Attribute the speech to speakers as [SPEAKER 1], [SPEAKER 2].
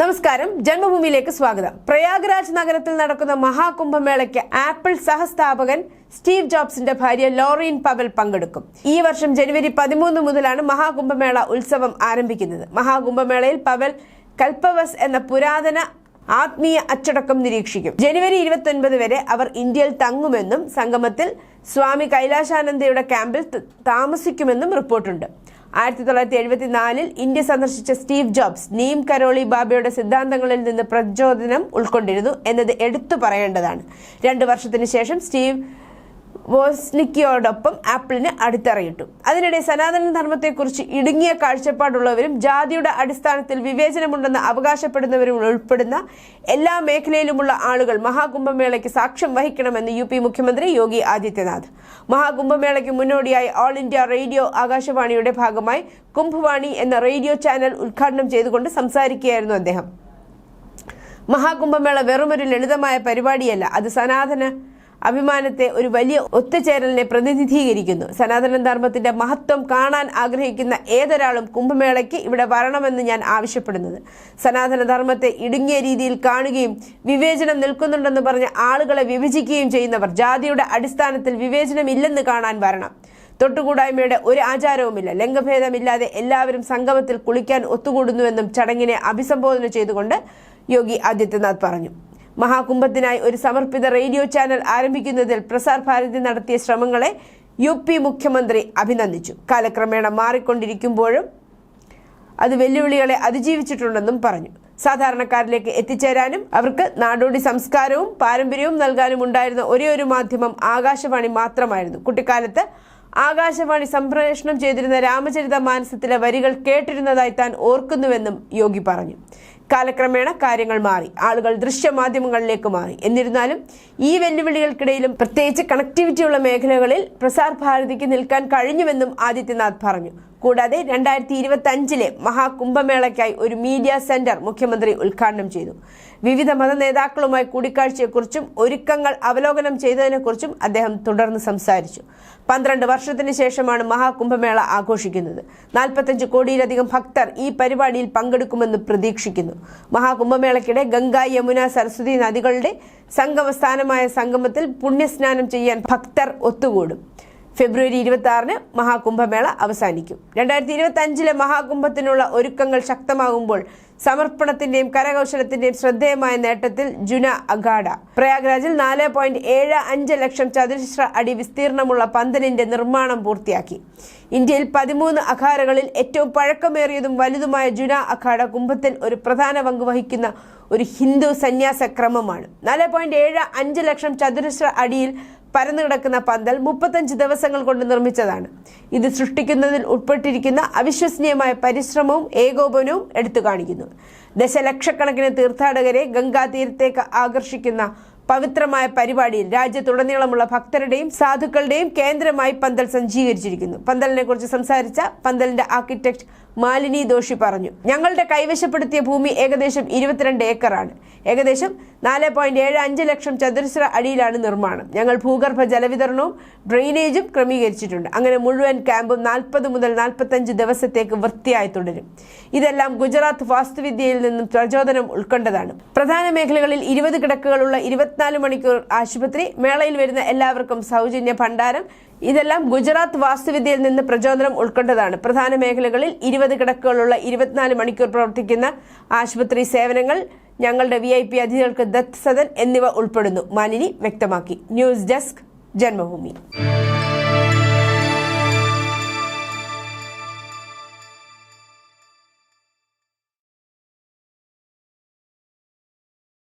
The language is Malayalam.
[SPEAKER 1] നമസ്കാരം. ജന്മഭൂമിയിലേക്ക് സ്വാഗതം. പ്രയാഗ്രാജ് നഗരത്തിൽ നടക്കുന്ന മഹാകുംഭമേളയ്ക്ക് ആപ്പിൾ സഹസ്ഥാപകൻ സ്റ്റീവ് ജോബ്സിന്റെ ഭാര്യ ലോറീൻ പവൽ പങ്കെടുക്കും. ഈ വർഷം ജനുവരി പതിമൂന്ന് മുതലാണ് മഹാകുംഭമേള ഉത്സവം ആരംഭിക്കുന്നത്. മഹാകുംഭമേളയിൽ പവൽ കൽപ്പവസ് എന്ന പുരാതന ആത്മീയ അച്ചടക്കം നിരീക്ഷിക്കും. ജനുവരി ഇരുപത്തൊൻപത് വരെ അവർ ഇന്ത്യയിൽ തങ്ങുമെന്നും സംഗമത്തിൽ സ്വാമി കൈലാശാനന്ദയുടെ ക്യാമ്പിൽ താമസിക്കുമെന്നും റിപ്പോർട്ടുണ്ട്. ആയിരത്തി തൊള്ളായിരത്തി എഴുപത്തിനാലിൽ ഇന്ത്യ സന്ദർശിച്ച സ്റ്റീവ് ജോബ്സ് നീം കരോളി ബാബയുടെ സിദ്ധാന്തങ്ങളിൽ നിന്ന് പ്രചോദനം ഉൾക്കൊണ്ടിരുന്നു എന്നത് എടുത്തു പറയേണ്ടതാണ്. രണ്ടു വർഷത്തിന് ശേഷം സ്റ്റീവ് വോസ്നിക്കിയോടൊപ്പം ആപ്പിളിന് അടിത്തറയിട്ടു. അതിനിടെ സനാതന ധർമ്മത്തെക്കുറിച്ച് ഇടുങ്ങിയ കാഴ്ചപ്പാടുള്ളവരും ജാതിയുടെ അടിസ്ഥാനത്തിൽ വിവേചനമുണ്ടെന്ന് അവകാശപ്പെടുന്നവരും ഉൾപ്പെടുന്ന എല്ലാ മേഖലയിലുമുള്ള ആളുകൾ മഹാകുംഭമേളയ്ക്ക് സാക്ഷ്യം വഹിക്കണമെന്ന് യു മുഖ്യമന്ത്രി യോഗി ആദിത്യനാഥ്. മഹാകുംഭമേളയ്ക്ക് മുന്നോടിയായി ഓൾ ഇന്ത്യ റേഡിയോ ആകാശവാണിയുടെ ഭാഗമായി കുംഭവാണി എന്ന റേഡിയോ ചാനൽ ഉദ്ഘാടനം ചെയ്തുകൊണ്ട് സംസാരിക്കുകയായിരുന്നു അദ്ദേഹം. മഹാകുംഭമേള വെറുമൊരു ലളിതമായ പരിപാടിയല്ല അത് സനാതന അഭിമാനത്തെ ഒരു വലിയ ഒത്തുചേരലിനെ പ്രതിനിധീകരിക്കുന്നു. സനാതന ധർമ്മത്തിന്റെ മഹത്വം കാണാൻ ആഗ്രഹിക്കുന്ന ഏതൊരാളും കുംഭമേളയ്ക്ക് ഇവിടെ വരണമെന്ന് ഞാൻ ആവശ്യപ്പെടുന്നത്. സനാതന ധർമ്മത്തെ ഇടുങ്ങിയ രീതിയിൽ കാണുകയും വിവേചനം നിൽക്കുന്നുണ്ടെന്ന് പറഞ്ഞ് ആളുകളെ വിഭജിക്കുകയും ചെയ്യുന്നവർ ജാതിയുടെ അടിസ്ഥാനത്തിൽ വിവേചനമില്ലെന്ന് കാണാൻ വരണം. തൊട്ടുകൂടായ്മയുടെ ഒരു ആചാരവുമില്ല. ലിംഗഭേദമില്ലാതെ എല്ലാവരും സംഗമത്തിൽ കുളിക്കാൻ ഒത്തുകൂടുന്നുവെന്നും ചടങ്ങിനെ അഭിസംബോധന ചെയ്തുകൊണ്ട് യോഗി ആദിത്യനാഥ് പറഞ്ഞു. മഹാകുംഭത്തിനായി ഒരു സമർപ്പിത റേഡിയോ ചാനൽ ആരംഭിക്കുന്നതിൽ പ്രസാർ ഭാരതി നടത്തിയ ശ്രമങ്ങളെ യു പി മുഖ്യമന്ത്രി അഭിനന്ദിച്ചു. കാലക്രമേണ മാറിക്കൊണ്ടിരിക്കുമ്പോഴും അത് വെല്ലുവിളികളെ അതിജീവിച്ചിട്ടുണ്ടെന്നും പറഞ്ഞു. സാധാരണക്കാരിലേക്ക് എത്തിച്ചേരാനും അവർക്ക് നാടോടി സംസ്കാരവും പാരമ്പര്യവും നൽകാനും ഉണ്ടായിരുന്ന ഒരേ ഒരു മാധ്യമം ആകാശവാണി മാത്രമായിരുന്നു. കുട്ടിക്കാലത്ത് ആകാശവാണി സംപ്രേഷണം ചെയ്തിരുന്ന രാമചരിത മാനസത്തിലെ വരികൾ കേട്ടിരുന്നതായി താൻ ഓർക്കുന്നുവെന്നും യോഗി പറഞ്ഞു. കാലക്രമേണ കാര്യങ്ങൾ മാറി ആളുകൾ ദൃശ്യമാധ്യമങ്ങളിലേക്ക് മാറി. എന്നിരുന്നാലും ഈ വെല്ലുവിളികൾക്കിടയിലും പ്രത്യേകിച്ച് കണക്ടിവിറ്റിയുള്ള മേഖലകളിൽ പ്രസാർ ഭാരതിക്ക് നിൽക്കാൻ കഴിഞ്ഞുവെന്നും ആദിത്യനാഥ് പറഞ്ഞു. കൂടാതെ രണ്ടായിരത്തി ഇരുപത്തി അഞ്ചിലെ മഹാകുംഭമേളയ്ക്കായി ഒരു മീഡിയ സെന്റർ മുഖ്യമന്ത്രി ഉദ്ഘാടനം ചെയ്തു. വിവിധ മത നേതാക്കളുമായി കൂടിക്കാഴ്ചയെക്കുറിച്ചും ഒരുക്കങ്ങൾ അവലോകനം ചെയ്തതിനെക്കുറിച്ചും അദ്ദേഹം തുടർന്ന് സംസാരിച്ചു. പന്ത്രണ്ട് വർഷത്തിന് ശേഷമാണ് മഹാകുംഭമേള ആഘോഷിക്കുന്നത്. നാൽപ്പത്തഞ്ച് കോടിയിലധികം ഭക്തർ ഈ പരിപാടിയിൽ പങ്കെടുക്കുമെന്ന് പ്രതീക്ഷിക്കുന്നു. മഹാകുംഭമേളയ്ക്കിടെ ഗംഗ യമുന സരസ്വതി നദികളുടെ സംഗമസ്ഥാനമായ സംഗമത്തിൽ പുണ്യസ്നാനം ചെയ്യാൻ ഭക്തർ ഒത്തുകൂടും. ഫെബ്രുവരി ഇരുപത്തി ആറിന് മഹാകുംഭമേള അവസാനിക്കും. രണ്ടായിരത്തി ഇരുപത്തി അഞ്ചിലെ മഹാകുംഭത്തിനുള്ള ഒരുക്കങ്ങൾ ശക്തമാകുമ്പോൾ സമർപ്പണത്തിന്റെയും കരകൗശലത്തിന്റെയും ശ്രദ്ധേയമായ നേട്ടത്തിൽ ജുന അഗാഡ. പ്രയാഗ്രാജിൽ നാല് പോയിന്റ് ഏഴ് അഞ്ച് ലക്ഷം ചതുരശ്ര അടി വിസ്തീർണമുള്ള പന്തലിന്റെ നിർമ്മാണം പൂർത്തിയാക്കി. ഇന്ത്യയിൽ പതിമൂന്ന് അഖാഡകളിൽ ഏറ്റവും പഴക്കമേറിയതും വലുതുമായ ജുന അഖാഡ കുംഭത്തിൽ ഒരു പ്രധാന പങ്ക് വഹിക്കുന്ന ഒരു ഹിന്ദു സന്യാസ ക്രമമാണ് നാല് പോയിന്റ് ഏഴ് അഞ്ച് ലക്ഷം ചതുരശ്ര അടിയിൽ പരന്നു കിടക്കുന്ന പന്തൽ മുപ്പത്തഞ്ച് ദിവസങ്ങൾ കൊണ്ട് നിർമ്മിച്ചതാണ്. ഇത് സൃഷ്ടിക്കുന്നതിൽ ഉൾപ്പെട്ടിരിക്കുന്ന അവിശ്വസനീയമായ പരിശ്രമവും ഏകോപനവും എടുത്തു കാണിക്കുന്നു. ദശലക്ഷക്കണക്കിന് തീർത്ഥാടകരെ ഗംഗാതീരത്തേക്ക് ആകർഷിക്കുന്ന പവിത്രമായ പരിപാടിയിൽ രാജ്യത്തുടനീളമുള്ള ഭക്തരുടെയും സാധുക്കളുടെയും കേന്ദ്രമായി പന്തൽ സജ്ജീകരിച്ചിരിക്കുന്നു. പന്തലിനെ കുറിച്ച് സംസാരിച്ച പന്തലിന്റെ ആർക്കിടെക്ട് മാലിനി ദോഷി പറഞ്ഞു. ഞങ്ങളുടെ കൈവശപ്പെടുത്തിയ ഭൂമി ഏകദേശം ഇരുപത്തിരണ്ട് ഏക്കറാണ്. ഏകദേശം നാല് പോയിന്റ് ഏഴ് അഞ്ച് ലക്ഷം ചതുരശ്ര അടിയിലാണ് നിർമ്മാണം. ഞങ്ങൾ ഭൂഗർഭ ജലവിതരണവും ഡ്രെയിനേജും ക്രമീകരിച്ചിട്ടുണ്ട്. അങ്ങനെ മുഴുവൻ ക്യാമ്പും നാൽപ്പത് മുതൽ നാൽപ്പത്തഞ്ച് ദിവസത്തേക്ക് വൃത്തിയായി തുടരും. ഇതെല്ലാം ഗുജറാത്ത് വാസ്തുവിദ്യയിൽ നിന്നും പ്രചോദനം ഉൾക്കൊണ്ടതാണ്. പ്രധാന മേഖലകളിൽ ഇരുപത് കിടക്കുകളുള്ള ഇരുപത്തിനാല് മണിക്കൂർ ആശുപത്രി മേളയിൽ വരുന്ന എല്ലാവർക്കും സൗജന്യ ഭണ്ഡാരം ഇതെല്ലാം ഗുജറാത്ത് വാസ്തുവിദ്യയിൽ നിന്ന് പ്രചോദനം ഉൾക്കൊണ്ടതാണ്. പ്രധാന മേഖലകളിൽ ഇരുപത് കിടക്കുകളുള്ള ഇരുപത്തിനാല് മണിക്കൂർ പ്രവർത്തിക്കുന്ന ആശുപത്രി സേവനങ്ങൾ ഞങ്ങളുടെ വി ഐ പി അതിഥികൾക്ക് ദത്ത് സദൻ എന്നിവ ഉൾപ്പെടുന്നു. മാലിനി വ്യക്തമാക്കി. News desk Janmabhumi.